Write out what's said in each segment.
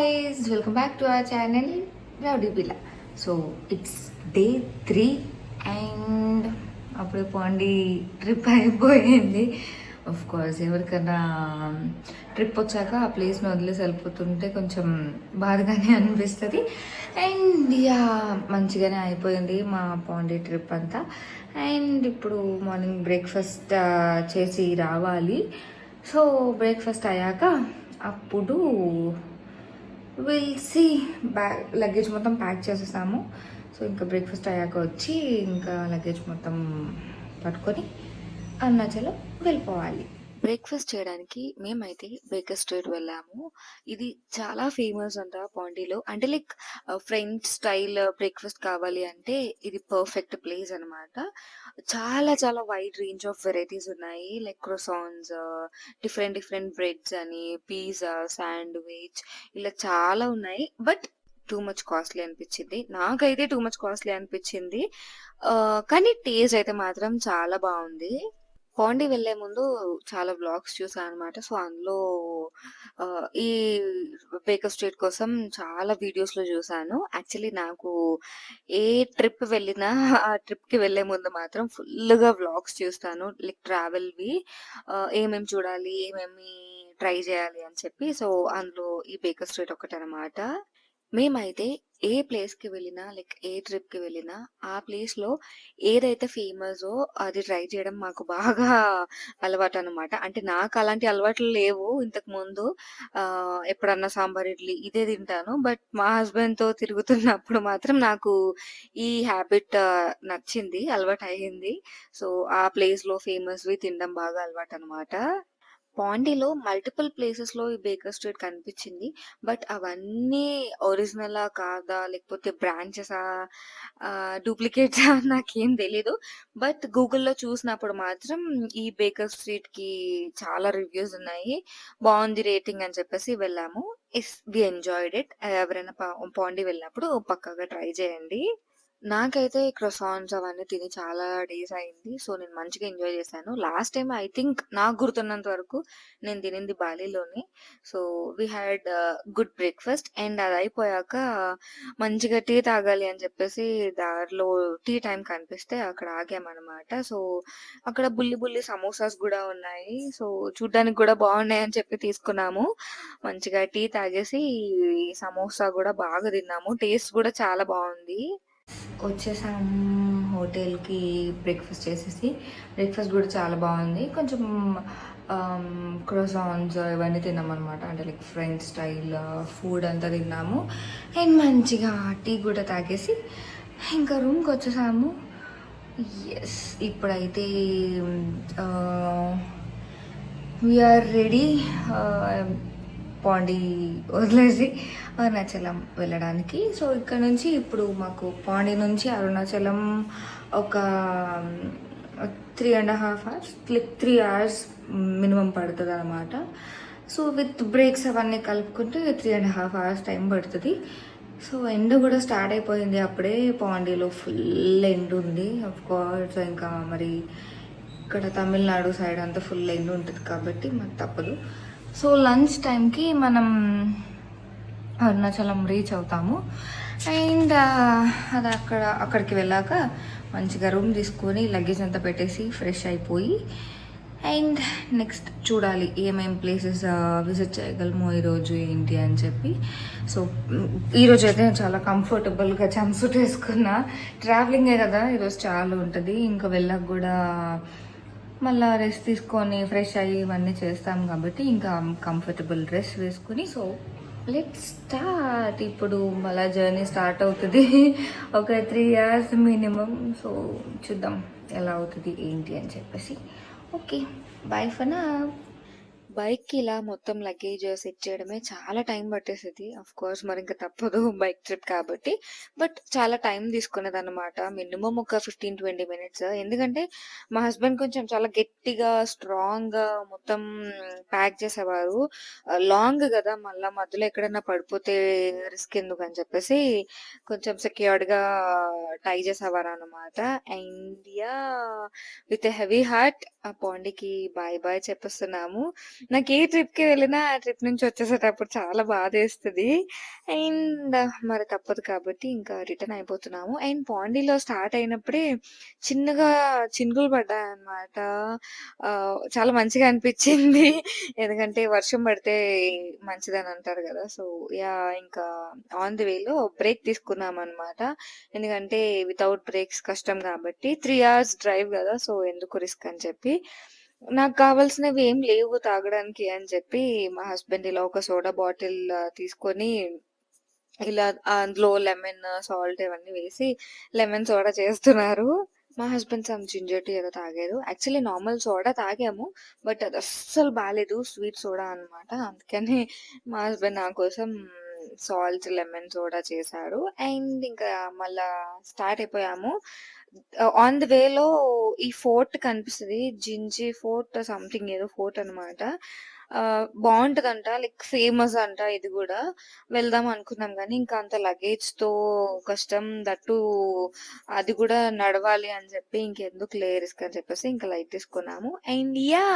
Guys welcome back to our channel rowdy పిల్ల so it's day three and అప్పుడు Pondy trip అయిపోయింది. Of course ఎవరికైనా trip వచ్చాక ఆ ప్లేస్ని వదిలేసి వెళ్ళిపోతుంటే కొంచెం బాధగానే అనిపిస్తుంది. అండ్ యా మంచిగానే అయిపోయింది మా పాండి ట్రిప్ అంతా. అండ్ ఇప్పుడు మార్నింగ్ బ్రేక్ఫాస్ట్ uh, చేసి రావాలి. సో బ్రేక్ఫాస్ట్ అయ్యాక అప్పుడు విల్ సి బ్యాగ్ లగేజ్ మొత్తం ప్యాక్ చేసేసాము. సో ఇంకా బ్రేక్ఫాస్ట్ అయ్యాక వచ్చి ఇంకా లగేజ్ మొత్తం పట్టుకొని అరుణాచలం వెళ్ళిపోవాలి. బ్రేక్ఫాస్ట్ చేయడానికి మేమైతే బేకర్ స్ట్రీట్ వెళ్ళాము. ఇది చాలా ఫేమస్ అంట పాండీలో. అంటే లైక్ ఫ్రెంచ్ స్టైల్ బ్రేక్ఫాస్ట్ కావాలి అంటే ఇది పర్ఫెక్ట్ ప్లేస్ అన్నమాట. చాలా చాలా వైడ్ రేంజ్ ఆఫ్ వెరైటీస్ ఉన్నాయి. Like croissants different different breads అని పిజ్జా శాండ్విచ్ ఇలా చాలా ఉన్నాయి. బట్ టూ మచ్ కాస్ట్లీ అనిపించింది. నాకైతే టూ మచ్ కాస్ట్లీ అనిపించింది. కానీ టేస్ట్ అయితే మాత్రం చాలా బాగుంది. పాండి వెళ్ళే ముందు చాలా బ్లాగ్స్ చూసాను అనమాట సో అందులో ఆ, ఈ బేకర్ స్ట్రీట్ కోసం చాలా వీడియోస్లో చూసాను. యాక్చువల్లీ నాకు ఏ ట్రిప్ వెళ్ళినా ఆ ట్రిప్కి వెళ్ళే ముందు మాత్రం ఫుల్గా వ్లాగ్స్ చూస్తాను. లైక్ ట్రావెల్ వి ఏమేమి చూడాలి ఏమేమి ట్రై చేయాలి అని చెప్పి. సో అందులో ఈ బేకర్ స్ట్రీట్ ఒకటి అనమాట మేమైతే ఏ ప్లేస్కి వెళ్ళినా లైక్ ఏ ట్రిప్కి వెళ్ళినా ఆ ప్లేస్లో ఏదైతే ఫేమస్ అది ట్రై చేయడం మాకు బాగా అలవాటు అనమాట అంటే నాకు అలాంటి అలవాట్లు లేవు. ఇంతకు ముందు ఎప్పుడన్నా సాంబార్ ఇడ్లీ ఇదే తింటాను. బట్ మా హస్బెండ్తో తిరుగుతున్నప్పుడు మాత్రం నాకు ఈ హ్యాబిట్ నచ్చింది అలవాటు అయ్యింది సో ఆ ప్లేస్లో ఫేమస్వి ఫేమస్ వి తినడం బాగా అలవాటు అనమాట పాండీలో మల్టిపుల్ ప్లేసెస్లో ఈ బేకర్ స్ట్రీట్ కనిపించింది. బట్ అవన్నీ ఒరిజినలా కాదా లేకపోతే బ్రాంచెస్ డూప్లికేట్స్ నాకేం తెలీదు. బట్ గూగుల్లో చూసినప్పుడు మాత్రం ఈ బేకర్ స్ట్రీట్కి చాలా రివ్యూస్ ఉన్నాయి. బాగుంది రేటింగ్ అని చెప్పేసి వెళ్ళాము. Is we enjoyed it. ఎవరైనా పా- పాండి వెళ్ళినప్పుడు పక్కాగా ట్రై చేయండి. నాకైతే క్రొసాన్స్ అవన్నీ తిని చాలా డేస్ అయింది. సో నేను మంచిగా ఎంజాయ్ చేశాను. లాస్ట్ టైం ఐ థింక్ నాకు గుర్తున్నంత వరకు నేను తినింది బాలీలోనే. So we had good breakfast and అది అయిపోయాక మంచిగా టీ తాగాలి అని చెప్పేసి దారిలో టీ టైం కనిపిస్తే అక్కడ ఆగామన్నమాట. సో అక్కడ బుల్లి బుల్లి సమోసాస్ కూడా ఉన్నాయి. సో చూడ్డానికి కూడా బాగున్నాయి అని చెప్పి తీసుకున్నాము. మంచిగా టీ తాగేసి సమోసా కూడా బాగా తిన్నాము. టేస్ట్ కూడా చాలా బాగుంది. వచ్చేసాం హోటల్కి బ్రేక్ఫాస్ట్ చేసేసి. బ్రేక్ఫాస్ట్ కూడా చాలా బాగుంది. కొంచెం క్రోసాన్స్ ఇవన్నీ తిన్నామన్నమాట. అంటే లైక్ ఫ్రెంచ్ స్టైల్ ఫుడ్ అంతా తిన్నాము. అండ్ మంచిగా టీ కూడా తాగేసి ఇంకా రూమ్కి వచ్చేసాము. ఎస్ ఇప్పుడైతే వీఆర్ రెడీ పాండి వదిలేసి అరుణాచలం వెళ్ళడానికి. సో ఇక్కడ నుంచి ఇప్పుడు మాకు పాండి నుంచి అరుణాచలం ఒక three and half hours three hours minimum పడుతుంది అనమాట సో విత్ బ్రేక్స్ అవన్నీ కలుపుకుంటే three and half hours time పడుతుంది. సో ఎండ కూడా స్టార్ట్ అయిపోయింది అప్పుడే పాండీలో ఫుల్ ఎండ్ ఉంది. ఆఫ్ కోర్స్ ఇంకా మరి ఇక్కడ తమిళనాడు సైడ్ అంతా ఫుల్ ఎండ్ ఉంటుంది కాబట్టి మాకు తప్పదు. సో లంచ్ టైంకి మనం అరుణాచలం రీచ్ అవుతాము. అండ్ అది అక్కడ అక్కడికి వెళ్ళాక మంచిగా రూమ్ తీసుకొని లగేజ్ అంతా పెట్టేసి ఫ్రెష్ అయిపోయి అండ్ నెక్స్ట్ చూడాలి ఏమేం ప్లేసెస్ విజిట్ చేయగలము ఈరోజు ఏంటి అని చెప్పి. సో ఈరోజు అయితే నేను చాలా కంఫర్టబుల్గా జంప్సూట్ వేసుకున్నా. ట్రావెలింగే కదా ఈరోజు చాలా ఉంటుంది. ఇంకా వెళ్ళాక కూడా మళ్ళా రెస్ట్ తీసుకొని ఫ్రెష్ అయ్యి ఇవన్నీ చేస్తాం కాబట్టి ఇంకా కంఫర్టబుల్ డ్రెస్ వేసుకుని సో లెట్ స్టార్ట్ ఇప్పుడు మళ్ళా జర్నీ స్టార్ట్ అవుతుంది. ఒక త్రీ ఇయర్స్ మినిమం సో చూద్దాం ఎలా అవుతుంది ఏంటి అని చెప్పేసి. ఓకే బై ఫర్ నా బైక్ ఇలా మొత్తం లగేజ్ సెట్ చేయడమే చాలా టైం పట్టేసేది. అఫ్ కోర్స్ మరి ఇంకా తప్పదు బైక్ ట్రిప్ కాబట్టి. బట్ చాలా టైం తీసుకునేది అనమాట మినిమం ఒక ఫిఫ్టీన్ ట్వంటీ మినిట్స్. ఎందుకంటే మా హస్బెండ్ కొంచెం చాలా గట్టిగా స్ట్రాంగ్గా మొత్తం ప్యాక్ చేసేవారు. లాంగ్ కదా మళ్ళీ మధ్యలో ఎక్కడైనా పడిపోతే రిస్క్ ఎందుకు అని చెప్పేసి కొంచెం సెక్యూర్డ్గా టై చేసేవారు అనమాట and yeah with heavy heart ఆ పాండికి బాయ్ బాయ్ చెప్పేస్తున్నాము. నాకు ఏ ట్రిప్‌కి వెళ్ళినా ఆ ట్రిప్ నుంచి వచ్చేసేటప్పుడు చాలా బాధ వేస్తుంది అండ్ మరి తప్పదు కాబట్టి ఇంకా రిటర్న్ అయిపోతున్నాము. అండ్ పాండీలో స్టార్ట్ అయినప్పుడే చిన్నగా చినుకులు పడ్డాయి అనమాట చాలా మంచిగా అనిపించింది. ఎందుకంటే వర్షం పడితే మంచిదని అంటారు కదా. సో, యా ఇంకా ఆన్ ది వేలో బ్రేక్ తీసుకున్నాం అనమాట ఎందుకంటే వితౌట్ బ్రేక్స్ కష్టం కాబట్టి త్రీ అవర్స్ డ్రైవ్ కదా. సో, ఎందుకు రిస్క్ అని చెప్పి నాకు కావాల్సినవి ఏం లేవు తాగడానికి అని చెప్పి మా హస్బెండ్ ఇలా ఒక సోడా బాటిల్ తీసుకొని ఇలా అందులో లెమన్, సాల్ట్ ఇవన్నీ వేసి లెమన్ సోడా చేస్తున్నారు. మా హస్బెండ్ సమ్ జింజర్ టీ ఏదో తాగారు. యాక్చువల్లీ నార్మల్ సోడా తాగాము. బట్ అది అస్సలు బాలేదు. స్వీట్ సోడా అన్నమాట. అందుకని మా హస్బెండ్ నా కోసం సాల్ట్ లెమన్ సోడా చేశారు. అండ్ ఇంకా మళ్ళా స్టార్ట్ అయిపోయాము. ఆన్ ది వేలో ఈ ఫోర్ట్ కనిపిస్తది. జింజీ ఫోర్ట్ సంథింగ్ ఏదో ఫోర్ట్ అన్నమాట. ఆహ్, లైక్ ఫేమస్ అంట ఇది కూడా వెళ్దాం అనుకున్నాం కానీ ఇంకా అంత లగేజ్తో కష్టం. దట్ టూ అది కూడా నడవాలి అని చెప్పి ఇంకెందుకులే రిస్క్ అని చెప్పేసి ఇంకా లైట్ తీసుకున్నాము. అండ్ యా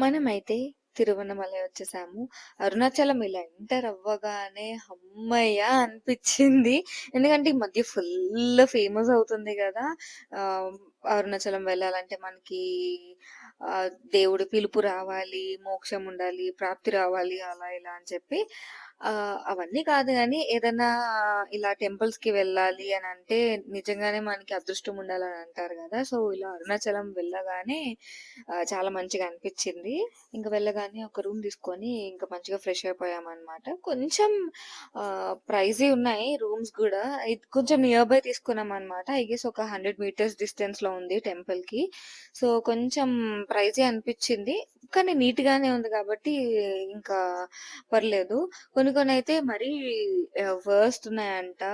మనమైతే తిరువన్నమలై వచ్చేసాము. అరుణాచలం ఇలా ఎంటర్ అవ్వగానే అమ్మయ్య అనిపించింది. ఎందుకంటే ఈ మధ్య ఫుల్ ఫేమస్ అవుతుంది కదా. అరుణాచలం వెళ్ళాలంటే మనకి దేవుడి పిలుపు రావాలి, మోక్షం ఉండాలి, ప్రాప్తి రావాలి అలా ఇలా అని చెప్పి. అవన్నీ కాదు కానీ ఏదైనా ఇలా టెంపుల్స్కి వెళ్ళాలి అని అంటే నిజంగానే మనకి అదృష్టం ఉండాలని అంటారు కదా! సో, ఇలా అరుణాచలం వెళ్ళగానే చాలా మంచిగా అనిపించింది. ఇంకా వెళ్ళగానే ఒక రూమ్ తీసుకొని ఇంకా మంచిగా ఫ్రెష్ అయిపోయామన్నమాట. కొంచెం ప్రైజీ ఉన్నాయి రూమ్స్ కూడా. ఇది కొంచెం నియర్ బై తీసుకున్నాం అనమాట ఐ గెస్ ఒక 100 మీటర్స్ డిస్టెన్స్లో ఉంది టెంపుల్కి సో, కొంచెం ప్రైజీ అనిపించింది. కానీ నీట్ గానే ఉంది కాబట్టి ఇంకా పర్లేదు. కొన్ని కొన్నయితే మరీ ఆహ్, వర్స్ట్ ఉన్నాయంట.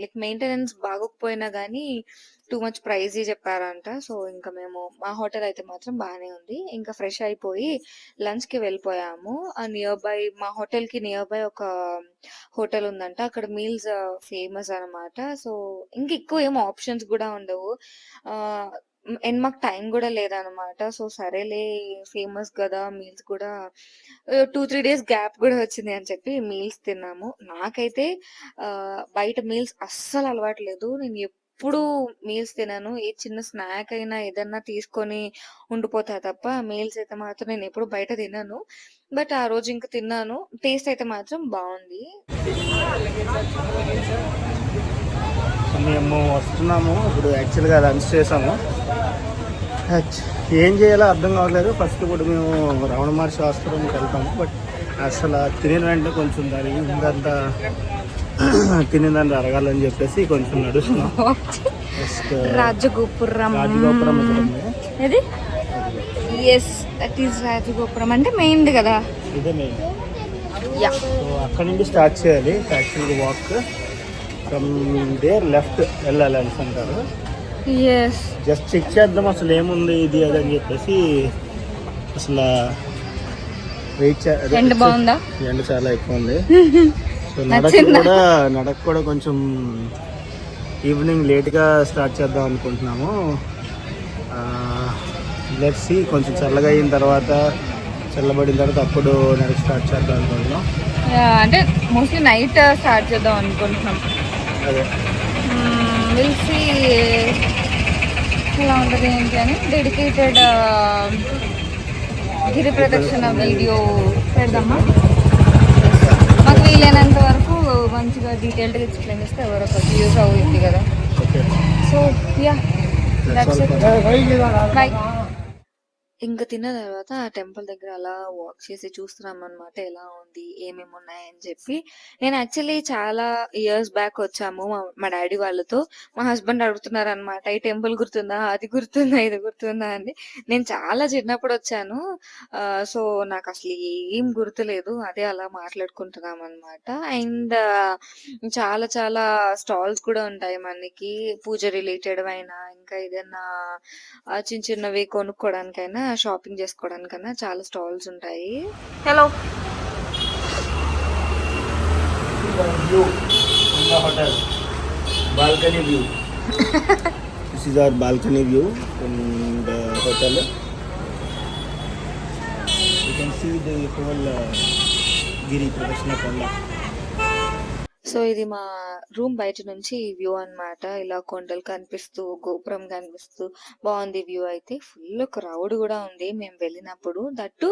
లైక్ మెయింటెనెన్స్ బాగోకపోయినా గానీ టూ మచ్ ప్రైజ్ చెప్పారంట. సో, ఇంకా మేము మా హోటల్ అయితే మాత్రం బానే ఉంది. ఇంకా ఫ్రెష్ అయిపోయి లంచ్కి వెళ్ళిపోయాము. ఆ నియర్ బై మా హోటల్కి నియర్ బై ఒక హోటల్ ఉందంట. అక్కడ మీల్స్ ఫేమస్ అన్నమాట. సో, ఇంకెక్కువ ఏం ఆప్షన్స్ కూడా ఉండవు. అండ్ మాకు టైం కూడా లేదన్నమాట. సో, సరేలే ఫేమస్ కదా మీల్స్ కూడా టూ త్రీ డేస్ గ్యాప్ కూడా వచ్చింది అని చెప్పి మీల్స్ తిన్నాము. నాకైతే బయట మీల్స్ అస్సలు అలవాటు లేదు. నేను ఎప్పుడూ మీల్స్ తిన్నాను ఏ చిన్న స్నాక్ అయినా ఏదన్నా తీసుకొని ఉండిపోతా తప్ప మీల్స్ అయితే మాత్రం నేను ఎప్పుడు బయట తిన్నాను బట్ ఆ రోజు ఇంకా తిన్నాను. టేస్ట్ అయితే మాత్రం బాగుంది మేము వస్తున్నాము. ఇప్పుడు యాక్చువల్‌గా లంచ్ చేసాము. ఏం చేయాలో అర్థం కావట్లేదు. ఫస్ట్ ఇప్పుడు మేము రమణ మహర్షి ఆశ్రమంకి వెళ్తాము. బట్ అసలు తినిన వెంటనే కొంచెం దాని ఉందంతా తినిందని అరగాలని చెప్పేసి కొంచెం నడుస్తున్నాం. రాజగోపురం. రాజగోపురం. ఏది? యెస్. That is Rajagopuram. అంటే మెయిన్‌ది గదా! ఇదే మెయిన్. అక్కడి నుండి స్టార్ట్ చేయాలి యాక్చువల్గా వాక్ ఫ్రమ్ దేర్ లెఫ్ట్ వెళ్ళాలి అంటారు. జస్ట్ చెక్ చేద్దాం అసలు ఏముంది ఇది అది అని చెప్పేసి అసలు వెయిట్ ఎండ బావుందా? ఎండ చాలా ఎక్కువ ఉంది సో నడక? కూడా నడక కూడా కొంచెం ఈవినింగ్ లేట్గా స్టార్ట్ చేద్దాం అనుకుంటున్నాము లెట్స్ కొంచెం చల్లగా అయిన తర్వాత చల్లబడిన తర్వాత అప్పుడు నడక స్టార్ట్ చేద్దాం అనుకుంటున్నాం! అంటే మోస్ట్‌లీ నైట్ స్టార్ట్ చేద్దాం అనుకుంటున్నాం. అదే హ్మ్. విల్ సీ ఎలా ఉంటది ఏంటి అని డెడికేటెడ్ గిరి ప్రదక్షిణ వీడియో పెడదామా? మాకు వీలైనంత వరకు మంచిగా డీటెయిల్డ్‌గా ఎక్స్‌ప్లెయిన్ చేస్తే ఎవరొకరికి యూజ్ అవుద్ది కదా! So bye. ఇంక తిన్న తర్వాత ఆ టెంపుల్ దగ్గర అలా వాక్ చేసి చూస్తున్నామన్నమాట. ఎలా ఉంది? ఏమేమి ఉన్నాయని చెప్పి. నేను యాక్చువల్లీ చాలా ఇయర్స్ బ్యాక్ వచ్చాము మా డాడీ వాళ్ళతో. మా హస్బెండ్ అడుగుతున్నారు అనమాట "ఈ టెంపుల్ గుర్తుందా? అది గుర్తుందా? ఇది గుర్తుందా?" అని. నేను చాలా చిన్నప్పుడు వచ్చాను. సో నాకు అసలు ఏం గుర్తులేదు. అదే అలా మాట్లాడుకుంటున్నాం అనమాట అండ్ చాలా చాలా స్టాల్స్ కూడా ఉంటాయి మనకి. పూజ రిలేటెడ్ అయినా ఇంకా ఏదైనా చిన్న చిన్నవి కొనుక్కోవడానికైనా, షాపింగ్ చేసుకోవడానికైనా చాలా స్టాల్స్ ఉంటాయి. Hello! View from the hotel. Balcony view. this is our balcony view from the hotel. You can see the whole Giri Pradakshina కొండ సో ఇది మా రూమ్ బయట నుంచి వ్యూ అన్నమాట. ఇలా కొండలు కనిపిస్తూ గోపురం కనిపిస్తూ బాగుంది వ్యూ అయితే. ఫుల్ క్రౌడ్ కూడా ఉంది. మేము వెళ్ళినప్పుడు దట్టు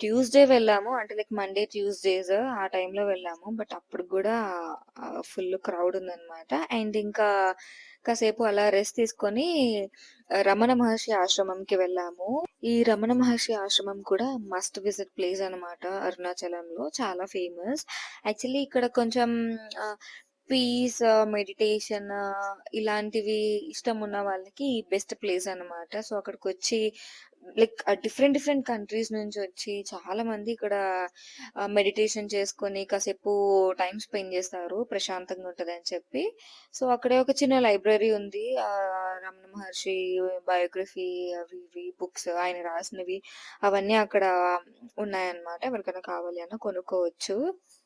ట్యూస్డే వెళ్ళాము. అంటే లైక్ మండే ట్యూస్డేస్ ఆ టైంలో వెళ్ళాము. బట్ అప్పుడు కూడా ఫుల్ క్రౌడ్ ఉందన్నమాట. అండ్ ఇంకా కాసేపు అలా రెస్ట్ తీసుకొని రమణ మహర్షి ఆశ్రమంకి వెళ్ళాము. ఈ రమణ మహర్షి ఆశ్రమం కూడా మస్ట్ విజిట్ ప్లేస్ అన్నమాట. అరుణాచలంలో. చాలా ఫేమస్ యాక్చువల్లీ ఇక్కడ కొంచెం పీస్ మెడిటేషన్ ఇలాంటివి ఇష్టం ఉన్న వాళ్ళకి బెస్ట్ ప్లేస్ అన్నమాట. సో అక్కడికి వచ్చి లైక్ డిఫరెంట్ డిఫరెంట్ కంట్రీస్ నుంచి వచ్చి చాలా మంది ఇక్కడ మెడిటేషన్ చేసుకొని కాసేపు టైం స్పెండ్ చేస్తారు ప్రశాంతంగా ఉంటదని అని చెప్పి. సో అక్కడే ఒక చిన్న లైబ్రరీ ఉంది. ఆ రమణ మహర్షి బయోగ్రఫీ అవి ఇవి బుక్స్ ఆయన రాసినవి అవన్నీ అక్కడ ఉన్నాయన్నమాట. ఎవరికైనా కావాలి అన్న కొనుక్కోవచ్చు.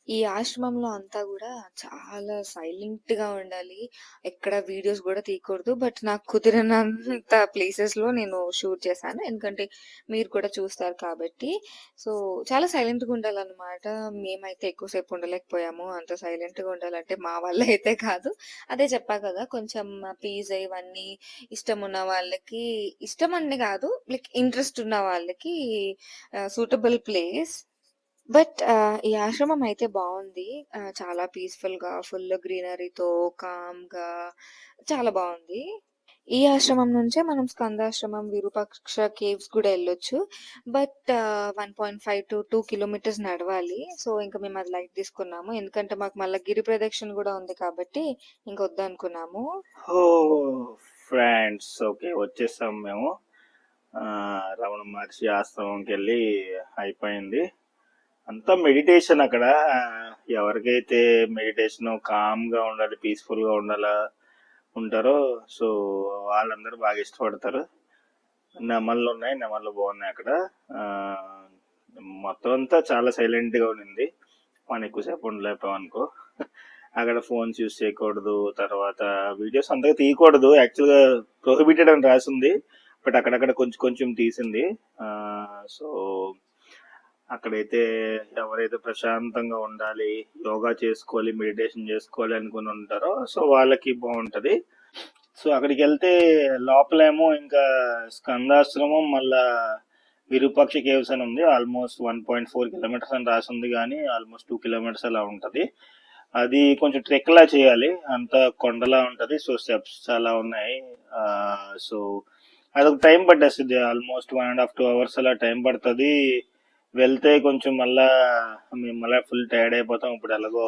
ఈ ఆశ్రమంలో అంతా కూడా చాలా సైలెంట్గా ఉండాలి. ఎక్కడ వీడియోస్ కూడా తీయకూడదు. బట్ నాకు కుదిరినంత ప్లేసెస్లో నేను షూట్ చేశాను. ఎందుకంటే మీరు కూడా చూస్తారు కాబట్టి. సో చాలా సైలెంట్గా ఉండాలన్నమాట. మేమైతే ఎక్కువసేపు ఉండలేకపోయాము. అంత సైలెంట్గా ఉండాలంటే మా వల్ల అయితే కాదు. అదే చెప్పా కదా కొంచెం పీజ్ ఇవన్నీ ఇష్టం ఉన్న వాళ్ళకి ఇష్టం అని కాదు. లైక్ ఇంట్రెస్ట్ ఉన్న వాళ్ళకి సూటబుల్ ప్లేస్. బట్ ఈ ఆశ్రమం అయితే బాగుంది. చాలా పీస్ఫుల్గా ఫుల్ గ్రీనరీతో కామ్గా చాలా బాగుంది. ఈ ఆశ్రమం నుంచే మనం స్కందాశ్రమం విరూపాక్ష కేవ్స్ కూడా వెళ్ళొచ్చు. But one point five to two kilometres నడవాలి. సో ఇంకా మేము అది లైట్ తీసుకున్నాము. ఎందుకంటే మాకు మళ్ళీ గిరి ప్రదక్షిణ కూడా ఉంది కాబట్టి ఇంక వద్దనుకున్నాము. ఓ ఫ్రెండ్స్ ఓకే వచ్చేసాం మేము. ఆ, రమణ మహర్షి ఆశ్రమంకి వెళ్ళి అయిపోయింది. అంతా మెడిటేషన్ అక్కడ. ఎవరికైతే మెడిటేషన్ కామ్గా ఉండాలి పీస్ఫుల్గా ఉండాలా ఉంటారో సో వాళ్ళందరూ బాగా ఇష్టపడతారు. నెమళ్ళు ఉన్నాయి నెమళ్ళు బాగున్నాయి అక్కడ. మొత్తం అంతా చాలా సైలెంట్గా ఉండింది. మనం ఎక్కువసేపు ఉండలేపాం అనుకో. అక్కడ ఫోన్స్ యూస్ చేయకూడదు తర్వాత వీడియోస్ అంతగా తీయకూడదు. యాక్చువల్గా ప్రొహిబిటెడ్ అని రాసింది బట్ అక్కడక్కడ కొంచెం కొంచెం తీసింది. సో అక్కడైతే ఎవరైతే ప్రశాంతంగా ఉండాలి యోగా చేసుకోవాలి మెడిటేషన్ చేసుకోవాలి అనుకుని ఉంటారో సో వాళ్ళకి బాగుంటది. సో అక్కడికి వెళ్తే లోపలేమో ఇంకా స్కందాశ్రమం మళ్ళా విరూపాక్ష కేవ్స్ అని ఉంది. Almost one point four kilometres అని రాసి ఉంది కానీ ఆల్మోస్ట్ టూ కిలోమీటర్స్ అలా ఉంటుంది. అది కొంచెం ట్రెక్ లా చేయాలి. అంత కొండలా ఉంటుంది. సో స్టెప్స్ చాలా ఉన్నాయి. సో అదొక టైం పట్టేస్తుంది. Almost one and half two hours అలా టైం పడుతుంది. వెళ్తే కొంచెం మళ్ళా మేము మళ్ళీ ఫుల్ టైర్డ్ అయిపోతాం. ఇప్పుడు ఎలాగో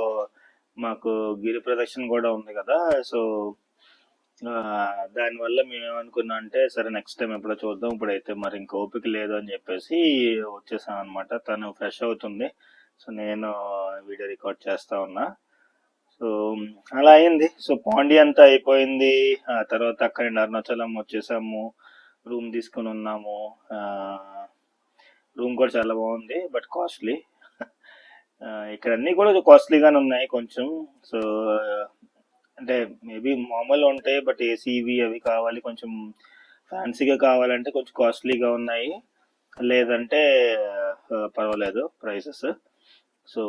మాకు గిరి ప్రదక్షిణ కూడా ఉంది కదా. సో దానివల్ల మేము అంటే సరే నెక్స్ట్ టైం ఎప్పుడో చూద్దాం. ఇప్పుడైతే మరి ఇంక ఓపిక లేదు అని చెప్పేసి వచ్చేసాం అనమాట తను ఫ్రెష్ అవుతుంది. సో నేను వీడియో రికార్డ్ చేస్తా ఉన్నా. సో అలా అయింది. సో పాండి అంతా అయిపోయింది. ఆ తర్వాత అక్కడ అరుణాచలం వచ్చేసాము. రూమ్ తీసుకుని ఉన్నాము. రూమ్ కూడా చాలా బాగుంది బట్ కాస్ట్లీ. ఇక్కడ అన్నీ కూడా కాస్ట్లీగానే ఉన్నాయి కొంచెం. సో అంటే మేబీ మామూలు ఉంటాయి బట్ ఏసీవి అవి కావాలి కొంచెం ఫ్యాన్సీగా కావాలంటే కొంచెం కాస్ట్లీగా ఉన్నాయి. లేదంటే పర్వాలేదు ప్రైసెస్. సో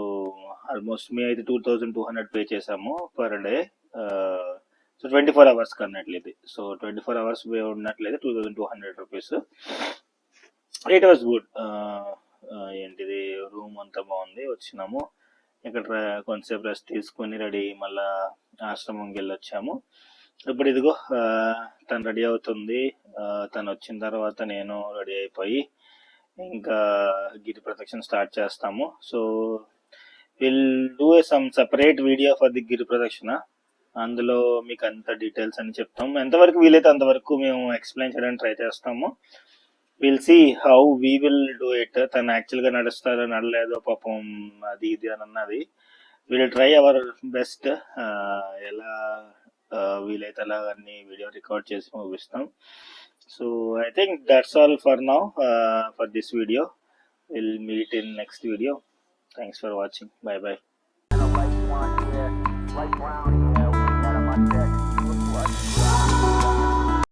ఆల్మోస్ట్ మేము అయితే two thousand two hundred pay చేసాము per day. So twenty four hours అన్నట్లేదు so twenty four hours ఉన్నట్లయితే two thousand two hundred rupees. It was good ఏంటిది? రూమ్ అంతా బాగుంది. వచ్చినాము. ఇక్కడ కొంతసేపు రెస్ట్ తీసుకొని రెడీ మళ్ళా ఆశ్రమంకి వెళ్ళి వచ్చాము ఇప్పుడు ఇదిగో తను రెడీ అవుతుంది. తను వచ్చిన తర్వాత నేను రెడీ అయిపోయి ఇంకా గిరి ప్రదక్షిణ స్టార్ట్ చేస్తాము. So will do some separate video for the Giri Pradakshina. అందులో మీకు అంత డీటెయిల్స్ అని చెప్తాము. ఎంతవరకు వీలైతే అంతవరకు మేము ఎక్స్ప్లెయిన్ చేయడానికి ట్రై చేస్తాము. Will see how we will do it తను యాక్చువల్గా నడుస్తారో నడలేదో పాపం అది ఇది అని అన్నది. విల్ ట్రై అవర్ బెస్ట్ ఎలా uh, వీలైతే అలా అన్ని వీడియో రికార్డ్ చేసి ముగిస్తాం. So I think that's all for now for this video will meet in next video thanks for watching bye bye